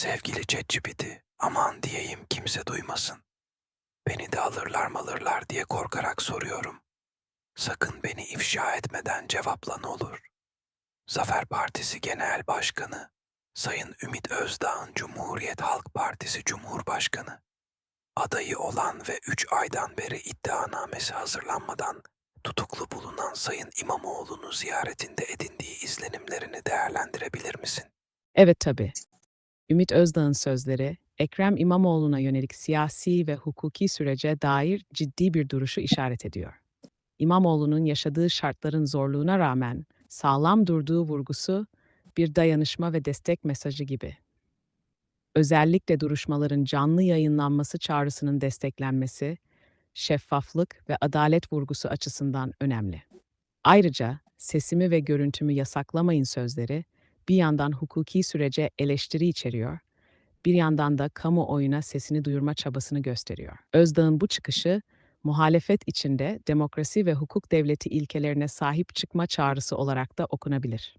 Sevgili ChatGPT, aman diyeyim kimse duymasın. Beni de alırlar malırlar diye korkarak soruyorum. Sakın beni ifşa etmeden cevapla ne olur. Zafer Partisi Genel Başkanı, Sayın Ümit Özdağ'ın Cumhuriyet Halk Partisi Cumhurbaşkanı, adayı olan ve 3 aydan beri iddianamesi hazırlanmadan tutuklu bulunan Sayın İmamoğlu'nu ziyaretinde edindiği izlenimlerini değerlendirebilir misin? Evet tabii. Ümit Özdağ'ın sözleri, Ekrem İmamoğlu'na yönelik siyasi ve hukuki sürece dair ciddi bir duruşu işaret ediyor. İmamoğlu'nun yaşadığı şartların zorluğuna rağmen sağlam durduğu vurgusu bir dayanışma ve destek mesajı gibi. Özellikle duruşmaların canlı yayınlanması çağrısının desteklenmesi, şeffaflık ve adalet vurgusu açısından önemli. Ayrıca sesimi ve görüntümü yasaklamayın sözleri bir yandan hukuki sürece eleştiri içeriyor, bir yandan da kamuoyuna sesini duyurma çabasını gösteriyor. Özdağ'ın bu çıkışı, muhalefet içinde demokrasi ve hukuk devleti ilkelerine sahip çıkma çağrısı olarak da okunabilir.